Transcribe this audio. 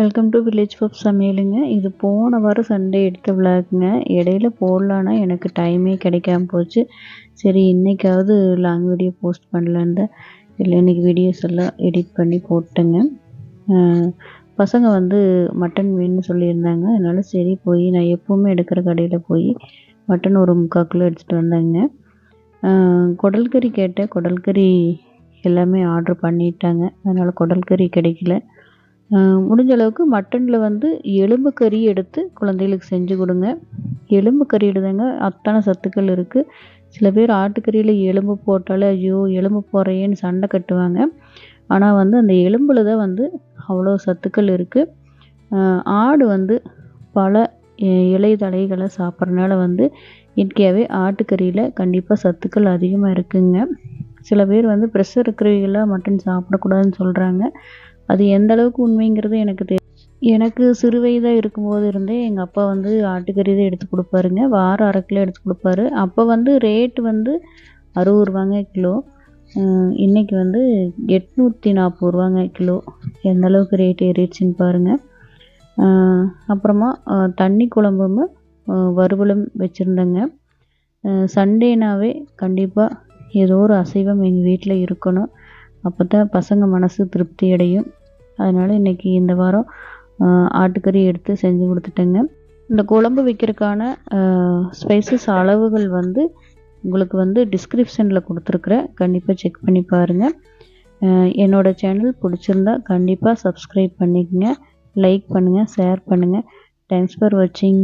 Welcome to village fap சமையலுங்க. இது போன வாரம் சண்டே எடுத்த விளாக்குங்க இடையில போடலான்னா எனக்கு டைமே கிடைக்காம போச்சு. சரி இன்றைக்காவது லாங் வீடியோ போஸ்ட் பண்ணலான்னு தான் இல்லை இன்றைக்கி வீடியோஸ் எல்லாம் எடிட் பண்ணி போட்டேங்க. பசங்க வந்து மட்டன் வேணும்னு சொல்லியிருந்தாங்க. அதனால் சரி போய் நான் எப்போவுமே எடுக்கிற கடையில் போய் மட்டன் ஒரு முக்கால் கிலோ எடுத்துகிட்டு வந்தேங்க. குடல் கறி கேட்டேன். குடல் கறி எல்லாமே ஆர்டர் பண்ணிட்டாங்க. அதனால் குடல் கறி கிடைக்கல. முடிஞ்ச அளவுக்கு மட்டனில் வந்து எலும்பு கறி எடுத்து குழந்தைகளுக்கு செஞ்சு கொடுங்க. எலும்பு கறியில் தாங்க அத்தனை சத்துக்கள் இருக்குது சில பேர் ஆட்டுக்கறியில் எலும்பு போட்டாலே ஐயோ எலும்பு போடுறையேன்னு சண்டை கட்டுவாங்க. ஆனால் வந்து அந்த எலும்பில் தான் வந்து அவ்வளோ சத்துக்கள் இருக்குது ஆடு வந்து பல இலை தழைகளை சாப்பிட்றனால வந்து இயற்கையாகவே ஆட்டுக்கறியில் கண்டிப்பாக சத்துக்கள் அதிகமாக இருக்குங்க. சில பேர் வந்து ப்ரெஷர் இருக்கிறவங்களாம் மட்டன் சாப்பிடக்கூடாதுன்னு சொல்கிறாங்க அது எந்த அளவுக்கு உண்மைங்கிறது எனக்கு தெரியும் எனக்கு சிறு வயதாக இருக்கும்போது இருந்தே எங்கள் அப்பா வந்து ஆட்டுக்கறி தான் எடுத்து கொடுப்பாருங்க. வாரம் அரை கிலோ எடுத்து கொடுப்பாரு. அப்போ வந்து ரேட்டு வந்து அறுபது ரூபாங்க கிலோ. இன்றைக்கி வந்து எட்நூற்றி நாற்பது ரூபாங்க கிலோ. எந்த அளவுக்கு ரேட் ஏறிடுச்சின்னு பாருங்கள் அப்புறமா தண்ணி குழம்பும் வறுவலும் வச்சுருந்தேங்க. சண்டேனாவே கண்டிப்பாக ஏதோ ஒரு அசைவம் எங்கள் வீட்டில் இருக்கணும். அப்போ தான் பசங்க மனசு திருப்தி அடையும். அதனால் இன்றைக்கி இந்த வாரம் ஆட்டுக்கறி எடுத்து செஞ்சு கொடுத்துட்டேங்க. இந்த குழம்பு வைக்கிறதுக்கான ஸ்பைசஸ் அளவுகள் வந்து உங்களுக்கு வந்து டிஸ்கிரிப்ஷனில் கொடுத்துருக்குறேன். கண்டிப்பாக செக் பண்ணி பாருங்கள் என்னோடய சேனல் பிடிச்சிருந்தா கண்டிப்பாக சப்ஸ்கிரைப் பண்ணிக்கோங்க. லைக் பண்ணுங்கள் ஷேர் பண்ணுங்கள் தேங்க்ஸ் ஃபார் வாட்சிங்